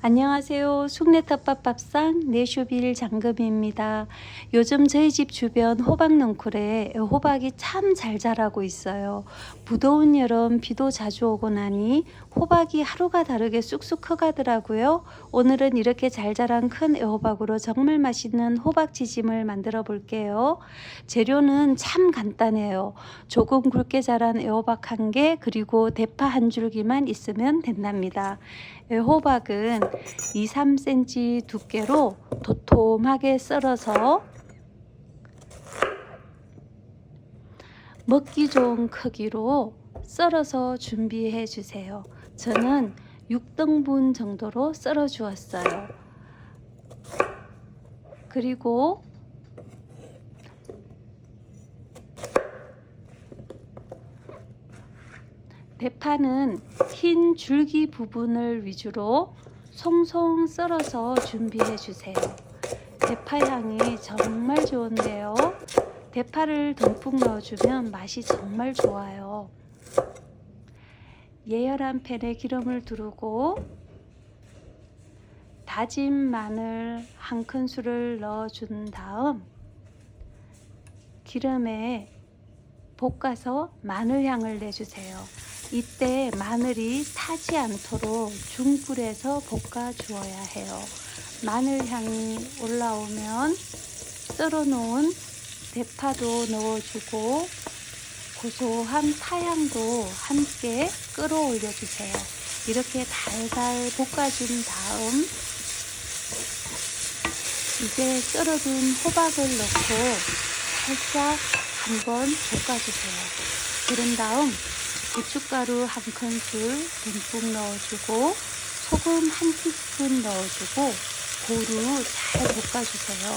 안녕하세요. 숭례덮밥 밥상 내쇼빌 장금입니다. 요즘 저희 집 주변 호박 넝쿨에 호박이 참 잘 자라고 있어요. 무더운 여름 비도 자주 오고 나니 호박이 하루가 다르게 쑥쑥 커가더라고요. 오늘은 이렇게 잘 자란 큰 애호박으로 정말 맛있는 호박 지짐을 만들어 볼게요. 재료는 참 간단해요. 조금 굵게 자란 애호박 한 개, 그리고 대파 한 줄기만 있으면 된답니다. 애호박은 2, 3cm 두께로 도톰하게 썰어서 먹기 좋은 크기로 썰어서 준비해 주세요. 저는 6등분 정도로 썰어 주었어요. 그리고 대파는 흰 줄기 부분을 위주로 송송 썰어서 준비해 주세요. 대파 향이 정말 좋은데요. 대파를 듬뿍 넣어주면 맛이 정말 좋아요. 예열한 팬에 기름을 두르고 다진 마늘 한 큰술을 넣어준 다음 기름에 볶아서 마늘 향을 내주세요. 이때 마늘이 타지 않도록 중불에서 볶아 주어야 해요. 마늘 향이 올라오면 썰어 놓은 대파도 넣어주고 고소한 파향도 함께 끌어올려 주세요. 이렇게 달달 볶아준 다음 이제 썰어둔 호박을 넣고 살짝 한번 볶아주세요. 그런 다음 고춧가루 한 큰술 듬뿍 넣어주고 소금 한 티스푼 넣어주고 고루 잘 볶아주세요.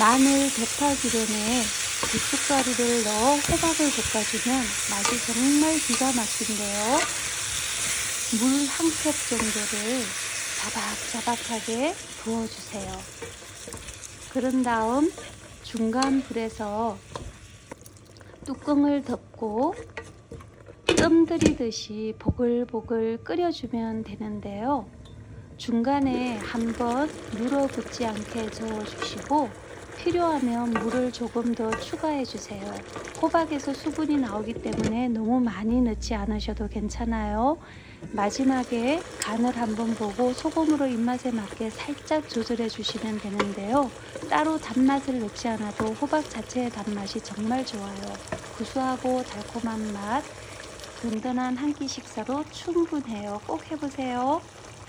마늘 대파 기름에 고춧가루를 넣어 호박을 볶아주면 맛이 정말 기가 막힌데요. 물 한 컵 정도를 자박자박하게 부어주세요. 그런 다음 중간 불에서 뚜껑을 덮고 뜸 들이듯이 보글보글 끓여주면 되는데요. 중간에 한번 눌어붙지 않게 저어주시고 필요하면 물을 조금 더 추가해 주세요. 호박에서 수분이 나오기 때문에 너무 많이 넣지 않으셔도 괜찮아요. 마지막에 간을 한번 보고 소금으로 입맛에 맞게 살짝 조절해 주시면 되는데요. 따로 단맛을 넣지 않아도 호박 자체의 단맛이 정말 좋아요. 구수하고 달콤한 맛, 든든한 한 끼 식사로 충분해요. 꼭 해보세요.